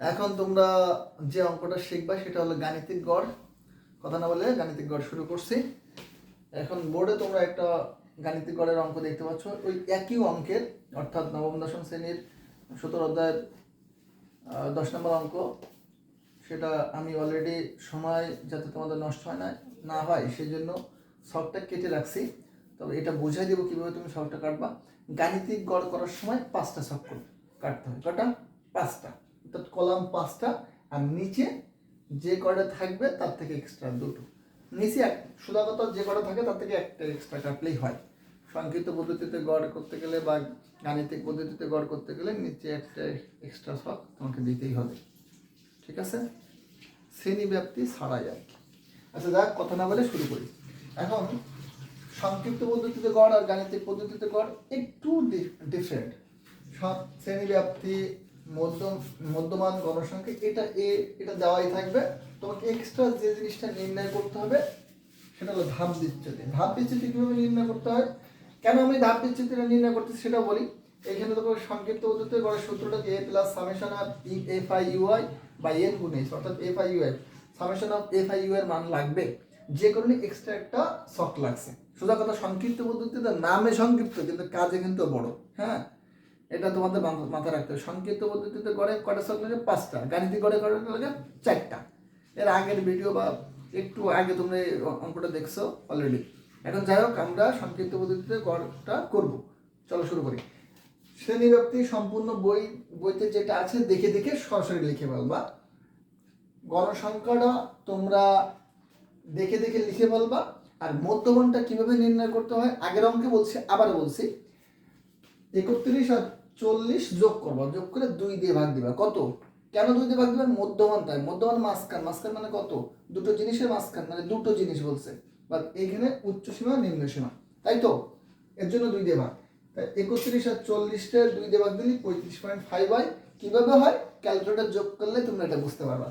এখন তোমরা যে অঙ্কটা শিখবা সেটা হলো গাণিতিক গড়। কথা না বলে গাণিতিক গড় শুরু করছি। এখন বোর্ডে তোমরা একটা গাণিতিক গড়ের অঙ্ক দেখতে পাচ্ছ। ওই একই অঙ্কের, অর্থাৎ নবম, দশম শ্রেণির সতেরো অধ্যায়ের দশ নম্বর অঙ্ক। সেটা আমি অলরেডি সময় যাতে তোমাদের নষ্ট হয় না না হয় সেই জন্য শখটা কেটে রাখছি। তবে এটা বুঝাই দেবো কীভাবে তুমি শখটা কাটবা। গাণিতিক গড় করার সময় পাঁচটা শখ কাটতে হয়। কটা? পাঁচটা। অর্থাৎ কলাম পাঁচটা আর নিচে যে কটা থাকবে তার থেকে এক্সট্রা দুটো। নিচে এক সুদাগত যে কটা থাকে তার থেকে একটা এক্সট্রা কাটলেই হয়। সংক্ষিপ্ত পদ্ধতিতে গড় করতে গেলে বা গাণিতিক পদ্ধতিতে গড় করতে গেলে নিচে একটা এক্সট্রা শখ তোমাকে দিতেই হবে। ঠিক আছে? শ্রেণি ব্যাপ্তি ছাড়াই আর কি। আচ্ছা যাক, কথা না বলে শুরু করি। এখন সংক্ষিপ্ত পদ্ধতিতে গড় আর গাণিতিক পদ্ধতিতে গড় একটু ডিফারেন্ট শ্রেণি ব্যাপ্তি মধ্যম, মধ্যমান গণসংখ্যা, এটা এ, এটা দেওয়াই থাকবে। তোমাকে এক্সট্রা যে জিনিসটা নির্ণয় করতে হবে, সেটা হলো ধাপ বিচ্যুতি। ধাপ বিচ্যুতি কীভাবে নির্ণয় করতে হয়? কেন আমি ধাপ বিচ্যুতিটা নির্ণয় করতেছি সেটা বলি। এখানে তো সংক্ষিপ্ত পদ্ধতিতে গড়ের সূত্রটা A plus summation of E F I U I বা এন গুণ এইচ অর্থাৎ F I U U I summation of F I U এর মান লাগবে। যে কারণে এক্সট্রা একটা শক লাগছে। সোজা কথা সংক্ষিপ্ত পদ্ধতিতে নামে সংক্ষিপ্ত, কিন্তু কাজে কিন্তু বড়। হ্যাঁ? এটা তোমাদের মাথায় রাখতে হবে। সংক্ষিপ্ত পদ্ধতিতে গড়ে কটা শক লাগে? পাঁচটা। গাণিতিক গড়ে কটা লাগে? চারটা। এর আগের ভিডিও বা একটু আগে তোমরা এই অঙ্কটা দেখছ অলরেডি এখন যাই হোক, আমরা সংক্ষিপ্ত পদ্ধতিতে গড়টা করব। চলো শুরু করি। শ্রেণীব্যাপ্তি সম্পূর্ণ বই, বইতে যেটা আছে দেখে দেখে সরাসরি লিখে বলবা গণসংখ্যাটা তোমরা দেখে দেখে লিখে বলবা আর মধ্যমানটা কীভাবে নির্ণয় করতে হয়? আগের অঙ্কে বলছি, আবার বলছি। একত্রিশ আর চল্লিশ যোগ করবা, যোগ করে দুই দিয়ে ভাগ দিবা। কত? কেন দুই দিয়ে ভাগ দিবা? মধ্যমান তাই, মধ্যমান মাঝখান। মাঝখান মানে কত? দুটো জিনিসের মাঝখান মানে দুটো জিনিস বলছে। বা এইখানে উচ্চ সীমা, নিম্ন সীমা, তাই তো? এর জন্য দুই দিয়ে ভাগ। তাই একত্রিশ আর চল্লিশটা দুই দিয়ে ভাগ দিলি পঁয়ত্রিশ পয়েন্ট ফাইভ হয় কীভাবে হয়? ক্যালকুলেটার যোগ করলে তোমরা এটা বুঝতে পারবা।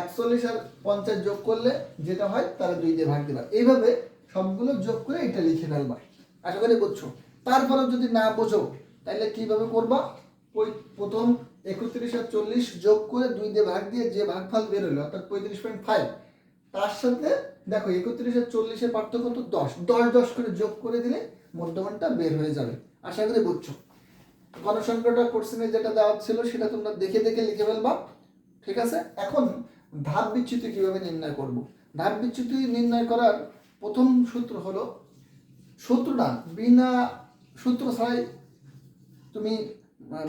একচল্লিশ আর পঞ্চাশ যোগ করলে যেটা হয়, তারা দুই দিয়ে ভাগ দিবা। এইভাবে সবগুলো যোগ করে এটা লিখে ফেলবা। আশা করি বুঝছ? তারপরেও যদি না বোঝো তাহলে কীভাবে করবা? ওই প্রথম একত্রিশ আর চল্লিশ যোগ করে দুই দিয়ে ভাগ দিয়ে যে ভাগফল বের হলো, অর্থাৎ পঁয়ত্রিশ পয়েন্ট ফাইভ তার সাথে দেখো একত্রিশ আর চল্লিশের পার্থক্য তো দশ দশ দশ করে যোগ করে দিলে মধ্যমানটা বের হয়ে যাবে। আশা করি বুঝছ? গণসংখ্যাটা কোশ্চেনে যেটা দেওয়া ছিল সেটা তোমরা দেখে দেখে লিখে ফেলবা, ঠিক আছে? এখন ধাপ বিচ্যুতি কীভাবে নির্ণয় করব? ধাপ বিচ্যুতি নির্ণয় করার প্রথম সূত্র হলো সূত্রটা বিনা সূত্র ছাড়াই তুমি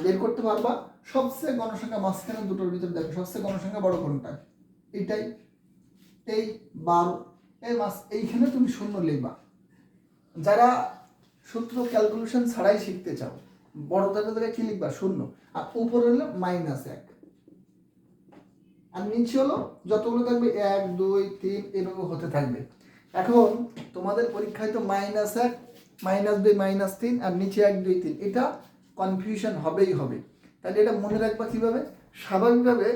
বের করতে পারবা। সবচেয়ে গণসংখ্যা মাঝখানে দুটোর ভিতরে দেখো, সবচেয়ে গণসংখ্যা বড় কোনটা? এটাই এই বারো, এই মাস, এইখানে তুমি শূন্য লিখবা। যারা সূত্র ক্যালকুলেশন ছাড়াই শিখতে চাও, বড় দাগের জায়গায় কি লিখবা? শূন্য। আর উপরে হলো মাইনাস এক। আর নিচে হলো যতগুলো থাকবে, এক, দুই, তিন, এভাবে হতে থাকবে। এখন তোমাদের পরীক্ষায় তো মাইনাস এক মাইনাস দুই মাইনাস তিন, আর নিচে এক, দুই, তিন। এটা কনফিউশন হবেই হবে। তাহলে এটা মনে রাখবা কীভাবে? স্বাভাবিকভাবে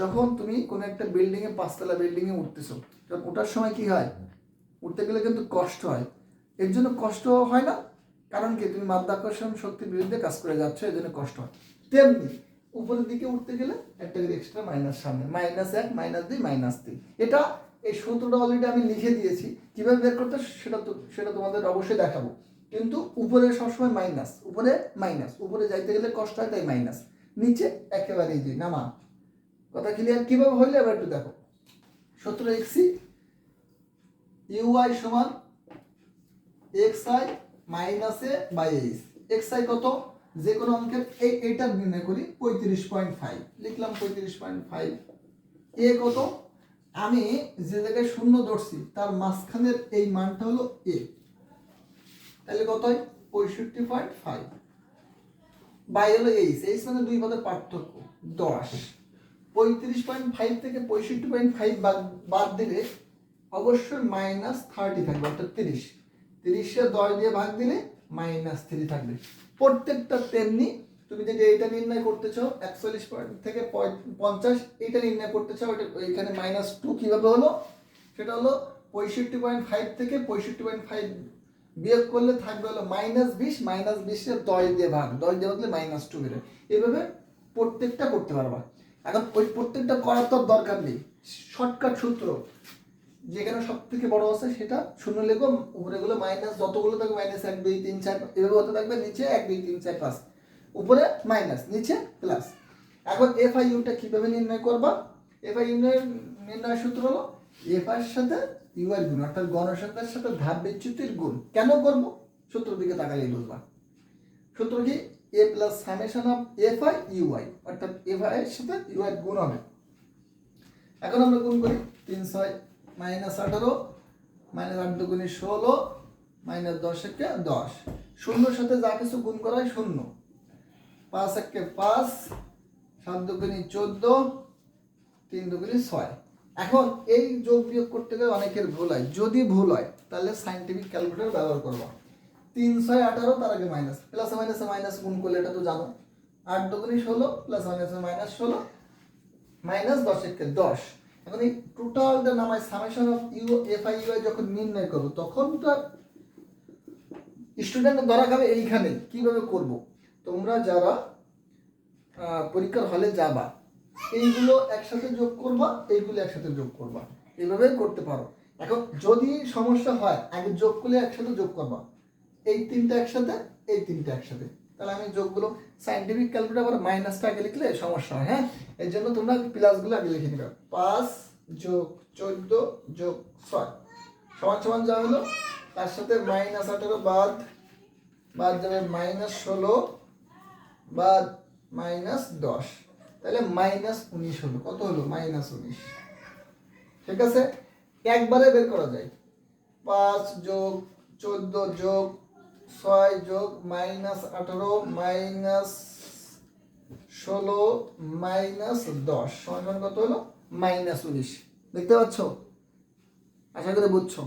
যখন তুমি কোনো একটা বিল্ডিংয়ে পাঁচতলা বিল্ডিংয়ে উঠতেছো তখন ওঠার সময় কি হয়? উঠতে গেলে কিন্তু কষ্ট হয়। এর জন্য কষ্ট হয় না? কারণ কি? তুমি মাধ্যাকর্ষণ শক্তির বিরুদ্ধে কাজ করে যাচ্ছ, এর জন্য কষ্ট হয়। তেমনি উপরের দিকে উঠতে গেলে একটা করে এক্সট্রা মাইনাস সামনে মাইনাস এক মাইনাস দুই মাইনাস তিন। এটা এই সূত্রটা অলরেডি আমি লিখে দিয়েছি। কীভাবে বের করতে সেটা তো, সেটা তোমাদের অবশ্যই দেখাবো। কিন্তু উপরে সবসময় মাইনাস উপরে মাইনাস উপরে যাইতে গেলে কষ্ট হয়, তাই মাইনাস নিচে একেবারে ইজি নামা কথা ক্লিয়ার কীভাবে হইলে? এবার একটু দেখো। সূত্র এক্সি ইউআই সমান এক্স আই মাইনাসে বাই এইচ এক্স আই কত? যে কোনো অঙ্কের এই এইটা নির্ণয় করি, পঁয়ত্রিশ পয়েন্ট ফাইভ লিখলাম পঁয়ত্রিশ পয়েন্ট ফাইভ এ কত? আমি যে জায়গায় শূন্য ধরছি, তার মাঝখানের এই মানটা হলো এ তাহলে কত হয়? পঁয়ষট্টি পয়েন্ট ফাইভ বাই হলো এইচ এইচ মানে দুই পদের পার্থক্য, দশ। পঁয়ত্রিশ পয়েন্ট ফাইভ থেকে পঁয়ষট্টি পয়েন্ট ফাইভ বাদ বাদ দিলে অবশ্যই মাইনাস থার্টি থাকবে, অর্থাৎ তিরিশ। তিরিশে দশ দিয়ে ভাগ দিলে মাইনাস থ্রি থাকবে। প্রত্যেকটা তেমনি তুমি যদি এইটা নির্ণয় করতে চাও, একচল্লিশ পয়েন্ট থেকে পঞ্চাশ, এইটা নির্ণয় করতে চাও, এটা এখানে মাইনাস টু কীভাবে হলো? সেটা হলো পঁয়ষট্টি পয়েন্ট ফাইভ থেকে পঁয়ষট্টি পয়েন্ট ফাইভ বিয়োগ করলে থাকবে হলো মাইনাস বিশ মাইনাস বিশের দশ দিয়ে ভাগ। দশ দিয়ে ভাগলে মাইনাস টু বেরোয়। এভাবে প্রত্যেকটা করতে পারবা। এখন ওই প্রত্যেকটা করার তো দরকার নেই। শর্টকাট সূত্র। যেখানে সব থেকে বড় আছে সেটা শূন্য লেখো, উপরে গুলো মাইনাস যতগুলো থাকবে মাইনাস এক, দুই, তিন, চার, এভাবে হতে থাকবে? নিচে এক, দুই, তিন, চার, পাঁচ। উপরে মাইনাস নিচে প্লাস এখন এফ আই ইউটা কীভাবে নির্ণয় করবা? এফ আই নির্ণয় সূত্র হলো এফ সাথে ইউ এর গুণ, অর্থাৎ গণসংখ্যার সাথে ধাপ বিচ্যুতির গুণ। কেন করব? সূত্র দিকে তাকালে বুঝবা। সূত্র কি? A plus summation of F I U I অর্থাৎ এফ আই এর সাথে ইউ আই গুণ হবে। এখন আমরা গুণ করি তিন ছয় মাইনাস আঠারো মাইনাস আট দুগুণে ষোলো মাইনাস দশ একে দশ। শূন্যর সাথে যা কিছু গুণ করা হয় শূন্য। পাঁচ একে পাঁচ, সাত দুগুণে চোদ্দ, তিন দুগুণে ছয়। এখন এই যোগ বিয়োগ করতে গেলে অনেকের ভুল হয়। যদি ভুল হয়, তাহলে সাইন্টিফিক ক্যালকুলেটর ব্যবহার করব। তিন ছয় আঠারো তার আগে মাইনাস প্লাস মাইনাসে মাইনাস গুণ করলে এটা তো জানো। আট দুগুণে ষোলো প্লাস মাইনাসে মাইনাস ষোলো মাইনাস দশ একে দশ। এখন এই টোটাল টোটালটা নামায় summation of U F I U যখন নির্ণয় করব তখন তো স্টুডেন্ট ধরা খাবে এইখানে কীভাবে করব? তোমরা যারা পরীক্ষার হলে যাবা এইগুলো একসাথে যোগ করবা, এইগুলো একসাথে যোগ করবা। এইভাবে করতে পারো। এখন যদি সমস্যা হয়, আগে যোগ করলে একসাথে যোগ করবা। এই তিনটা একসাথে, এই তিনটা একসাথে। তাহলে আমি যোগগুলো সাইন্টিফিক ক্যালকুলেটর আবার মাইনাসটা আগে লিখলে সমস্যা হয় হ্যাঁ? এর জন্য তোমরা প্লাসগুলো আগে লিখে নিবে। পাঁচ যোগ চোদ্দ যোগ ছয়। সমান সমান যা হলো, তার সাথে মাইনাস আঠেরো বাদ বাদ যাবে মাইনাস ষোলো, বাদ মাইনাস দশ। তাহলে মাইনাস উনিশ হলো। কত হলো? মাইনাস উনিশ। ঠিক আছে? একবারে বের করা যায়। পাঁচ যোগ চোদ্দ যোগ ছয় যোগ মাইনাস আঠারো মাইনাস ষোলো মাইনাস দশ। সমান কত হলো? মাইনাস উনিশ। দেখতে পাচ্ছ? আশা করে বুঝছ।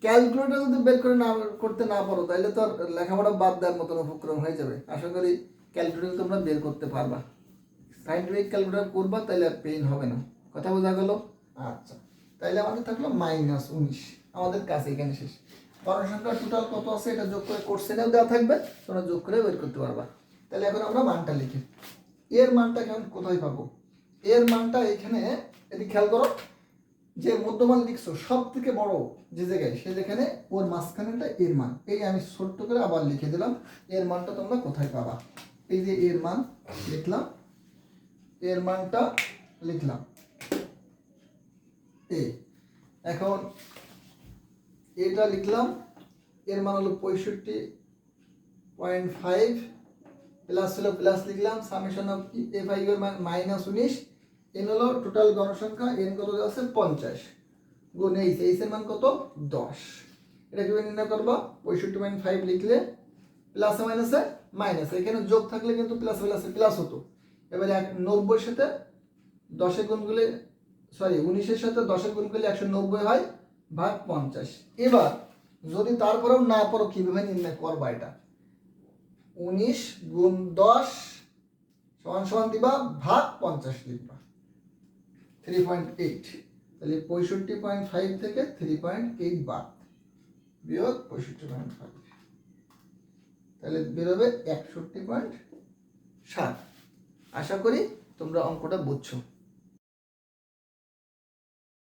ক্যালকুলেটর যদি বের করে না, করতে না পারো, তাহলে তো আর লেখাপড়া বাদ দেওয়ার মতন উপক্রম হয়ে যাবে। আশা করি ক্যালকুলেটর তোমরা বের করতে পারবা। সাইন্টিফিক ক্যালকুলেটর করবা তাহলে আর পেইন হবে না। কথা বোঝা গেল? আচ্ছা। তাইলে আমাদের থাকল মাইনাস উনিশ। আমাদের কাছে এখানে শেষ। গণসংখ্যা টোটাল কত আছে এটা যোগ করে কোর্সেনেও দেওয়া থাকবে, তোমরা যোগ করে বের করতে পারবা। তাহলে এখন আমরা মানটা লিখি। এর মানটা কেমন কোথায় পাবো? এর মানটা এখানে, এদিকে খেয়াল করো, যে মধ্যমান লিখছো সব থেকে বড় যে জায়গায়, সে যেখানে, ওর মাঝখানেটা এর মান। এই আমি ছোট্ট করে আবার লিখে দিলাম, এর মানটা তোমরা কোথায় পাবা? এই যে এর মান লিখলাম এর মানটা লিখলাম। এ, এখন এটা লিখলাম, এর মান হলো পঁয়ষট্টি পয়েন্ট ফাইভ, প্লাস হলো প্লাস লিখলাম, সামেশন অফ এফ আই এর মান মাইনাস উনিশ, এন হলো টোটাল গণসংখ্যা এন কত আছে? পঞ্চাশ। গুণ এইচ এইচ এর মান কত? দশ। এটা কীভাবে নির্ণয় করব? পঁয়ষট্টি পয়েন্ট ফাইভ লিখলে, প্লাস মাইনাসে মাইনাস। এখানে যোগ থাকলে কিন্তু প্লাস প্লাসে প্লাস হতো। এবারে এক নব্বইয়ের সাথে দশের গুণ সরি উনিশের সাথে দশের গুণ একশো নব্বই হয়, ভাগ পঞ্চাশ। এবার যদি তারপরেও না পারো কীভাবে নির্ণয় করবা এটা? উনিশ গুণ দশ সমান সমান দিবা, ভাগ পঞ্চাশ লিখবা। থ্রি পয়েন্ট এইট তাহলে পঁয়ষট্টি পয়েন্ট ফাইভ থেকে থ্রি পয়েন্ট এইট বাদ। বিয়োগ পঁয়ষট্টি পয়েন্ট ফাইভ তাহলে বেরোবে একষট্টি পয়েন্ট সাত। আশা করি তোমরা অঙ্কটা বুঝছ।